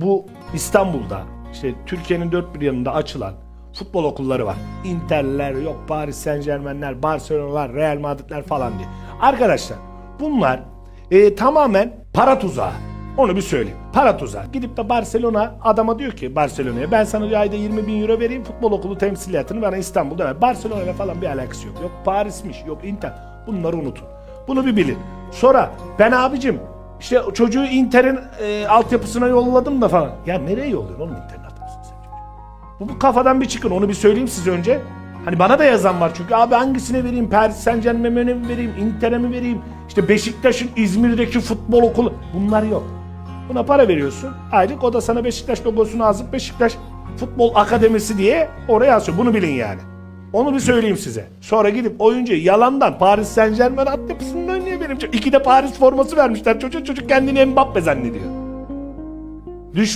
Bu İstanbul'da işte Türkiye'nin dört bir yanında açılan futbol okulları var. Inter'ler, yok Paris Saint Germain'ler, Barcelona'lar, Real Madrid'ler falan diye. Arkadaşlar bunlar e, tamamen para tuzağı. Onu bir söyleyeyim. Para tuzağı. Gidip de Barcelona adama diyor ki Barcelona'ya ben sana bir ayda 20 bin euro vereyim futbol okulu temsiliyatını bana İstanbul'da ver. Barcelona'yla falan bir alakası yok. Yok Paris'miş yok Inter. Bunları unutun. Bunu bir bilin. Sonra ben abicim işte çocuğu Inter'in e, altyapısına yolladım da falan. Ya nereye yolluyorsun oğlum Inter'in altyapısına sen? Bu, bu kafadan bir çıkın onu bir söyleyeyim size önce. Hani bana da yazan var çünkü abi hangisine vereyim? Paris Saint Germain'e mi vereyim? Inter'e mi vereyim? İşte Beşiktaş'ın İzmir'deki futbol okulu. Bunlar yok. Buna para veriyorsun. Aylık o da sana Beşiktaş logosunu azıp Beşiktaş Futbol Akademisi diye oraya asıyor. Bunu bilin yani. Onu bir söyleyeyim size. Sonra gidip oyuncu yalandan Paris Saint Germain altyapısında oynuyor benim çocuk. İki de Paris forması vermişler. Çocuk çocuk kendini Mbappe zannediyor. Düş